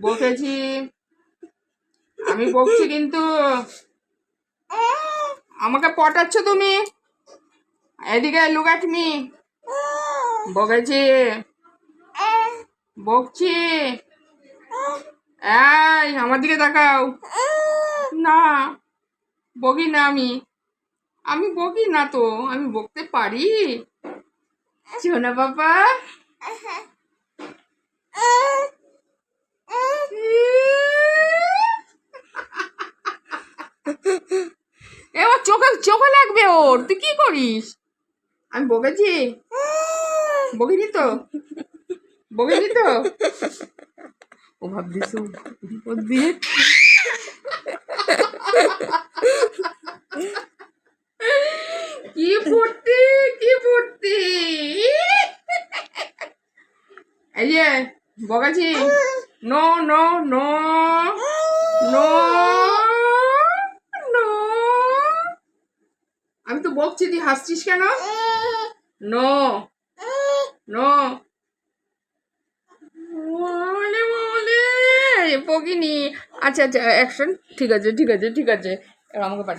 বকেছি। আমি বকছি কিন্তু। আমাকে পটাচ্ছ তুমি? এদিকে লুক at বকেছি। বকছি। এই, আমার দিকে তাকাও। না, বকি না আমি। আমি বকি না তো, আমি বকতে পারি? সোনা বাবা এবার চোখে চোখে লাগবে ওর। তুই কি করিস? আমি বকেছি? বকিনি তো? বকিনি তো? ও ভাবছিস ও দিয়ে। কি ফুর্তি কি ফুর্তি? এই যে বকাছি। নো নো নো নো আমি তো বকছি, তুই হাসছিস কেন? নো। নো। বকিনি আচ্ছা আচ্ছা অ্যাকশন ঠিক আছে ঠিক আছে ঠিক আছে। এবার আমাকে পাঠিয়ে